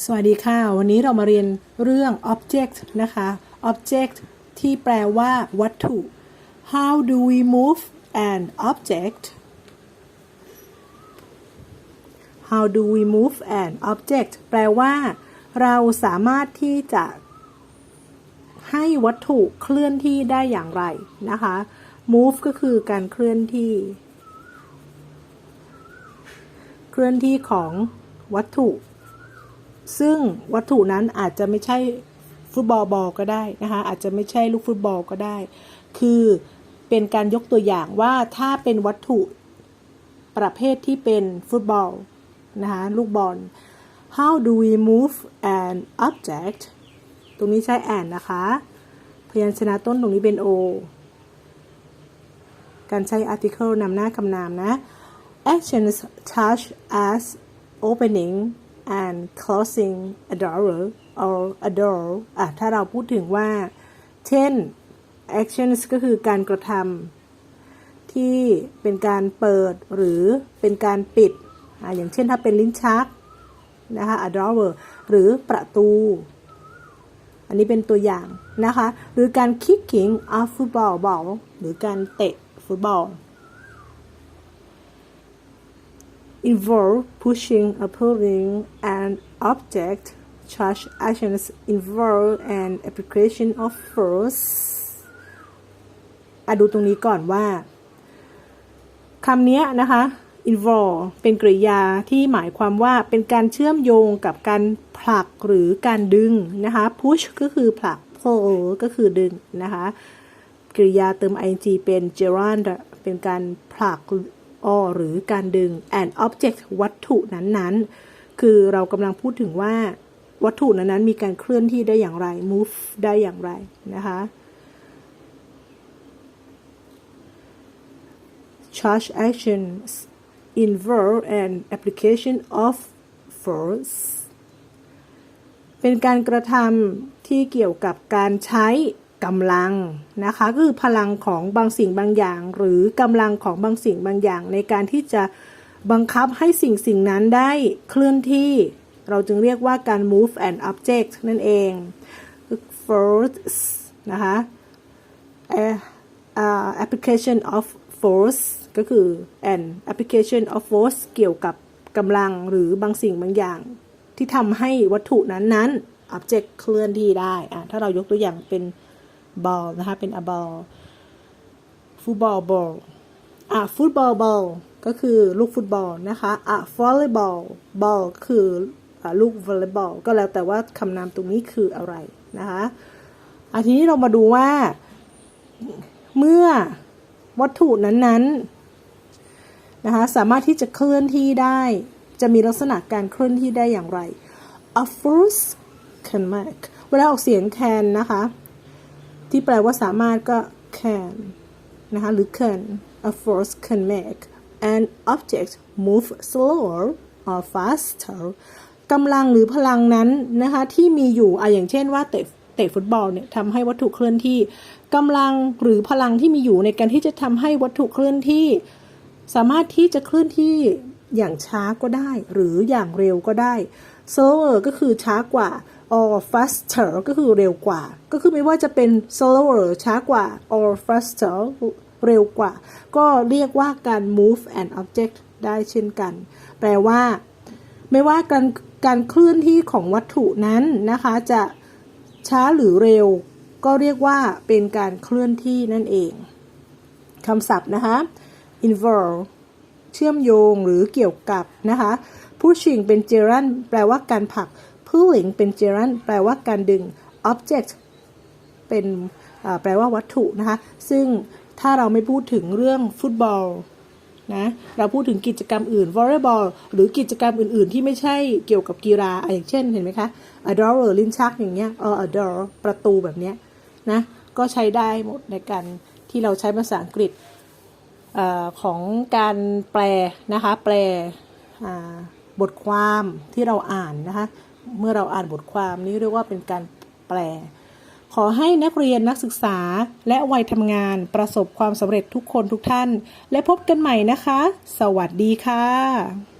สวัสดีค่ะ วันนี้เรามาเรียนเรื่อง object นะคะ object ที่แปลว่า วัตถุ how do we move an object how do we move an object แปลว่า เราสามารถที่จะ ให้วัตถุเคลื่อนที่ได้อย่างไรนะคะ move ก็คือการเคลื่อนที่ เคลื่อนที่ของวัตถุ ซึ่งวัตถุนั้นอาจจะไม่ใช่ฟุตบอลบอลก็ได้นะคะอาจจะไม่ใช่ลูกฟุตบอลก็ได้ คือเป็นการยกตัวอย่างว่าถ้าเป็นวัตถุประเภทที่เป็นฟุตบอลนะคะลูกบอล how do we move an object ตรงนี้ใช้ and นะคะ พยัญชนะต้นตรงนี้เป็น o การใช้ article นำหน้าคำนามนะ actions such as opening and closing a door or a door อะถ้าเราพูดถึงว่า เช่น actions ก็คือการกระทำที่เป็นการเปิดหรือเป็นการปิดอะอย่างเช่นถ้าเป็นลิ้นชักนะคะ a door หรือประตู อันนี้เป็นตัวอย่างนะคะ หรือการ kicking a football ball หรือการเตะฟุตบอล involve pushing or pulling an object such actions involve an application of force อะดูตรงนี้ก่อนว่าคำนี้นะคะ involve เป็นกริยาที่หมายความว่าเป็นการเชื่อมโยงกับการผลักหรือการดึงนะคะ push ก็คือผลัก pull ก็คือดึงนะคะ กริยาเติม ing เป็น gerund เป็นการผลัก or หรือการดึง an object วัตถุนั้นๆ คือเรากำลังพูดถึงว่าวัตถุนั้นๆมีการเคลื่อนที่ได้อย่างไร move ได้อย่างไรนะคะ charge actions involve an application of force เป็นการกระทำที่เกี่ยวกับการใช้ กำลังนะคะก็คือพลังของบางสิ่งบางอย่าง หรือกำลังของบางสิ่งบางอย่าง ในการที่จะบังคับให้สิ่งสิ่งนั้นได้เคลื่อนที่ เราจึงเรียกว่าการ move an object นั่นเอง force นะคะ application of force ก็คือ an application of force เกี่ยวกับกำลังหรือบางสิ่งบางอย่าง ที่ทำให้วัตถุนั้นๆ object เคลื่อนที่ได้ อะ ถ้าเรายกตัวอย่างเป็น ball นะคะเป็น a ball ฟุตบอล ball อะฟุตบอล ball ก็คือลูกฟุตบอลนะคะอะ volleyball ball ก็คืออะลูก volleyball ก็แล้วแต่ว่าคำนามตรงนี้คืออะไรนะคะอะทีนี้เรามาดูว่า เมื่อวัตถุนั้นๆนะคะสามารถที่จะเคลื่อนที่ได้ จะมีลักษณะการเคลื่อนที่ได้อย่างไร a force can make เวลาออกเสียง can นะคะ ที่แปลว่าสามารถก็ can นะคะ หรือ can a force can make an object move slower or faster กำลังหรือพลังนั้นนะคะที่มีอยู่อะอย่างเช่นว่าเตะเตะฟุตบอลเนี่ยทำให้วัตถุเคลื่อนที่กำลังหรือพลังที่มีอยู่ในการที่จะทำให้วัตถุเคลื่อนที่ สามารถที่จะเคลื่อนที่อย่างช้าก็ได้ หรืออย่างเร็วก็ได้ slower ก็คือช้ากว่า or faster ก็คือเร็วกว่า ก็คือไม่ว่าจะเป็น slower ช้ากว่า or faster เร็วกว่า ก็เรียกว่าการ move an object ได้เช่นกัน แปลว่า ไม่ว่าการการเคลื่อนที่ของวัตถุนั้นนะคะ จะช้าหรือเร็ว ก็เรียกว่าเป็นการเคลื่อนที่นั่นเองคำศัพท์นะคะ involve เชื่อมโยงหรือเกี่ยวกับนะคะ pushing เป็น gerund แปลว่าการผลัก pulling เป็น gerund แปลว่าการดึง object เป็นแปลว่าวัตถุนะคะ ซึ่งถ้าเราไม่พูดถึงเรื่องฟุตบอลนะเราพูดถึงกิจกรรมอื่นวอลเลย์บอลหรือกิจกรรมอื่น ๆ ที่ไม่ใช่เกี่ยวกับกีฬาอย่างเช่นเห็นไหมคะ a door หรือลิ้นชักอย่างเงี้ยเออ a door ประตูแบบเนี้ยนะก็ใช้ได้หมดในการที่เราใช้ภาษาอังกฤษอของการแปลนะคะ แปลบทความที่เราอ่านนะคะ เมื่อเราอ่านบทความนี้เรียกว่าเป็นการแปล ขอให้นักเรียนนักศึกษาและวัยทำงานประสบความสำเร็จทุกคนทุกท่าน และพบกันใหม่นะคะ สวัสดีค่ะ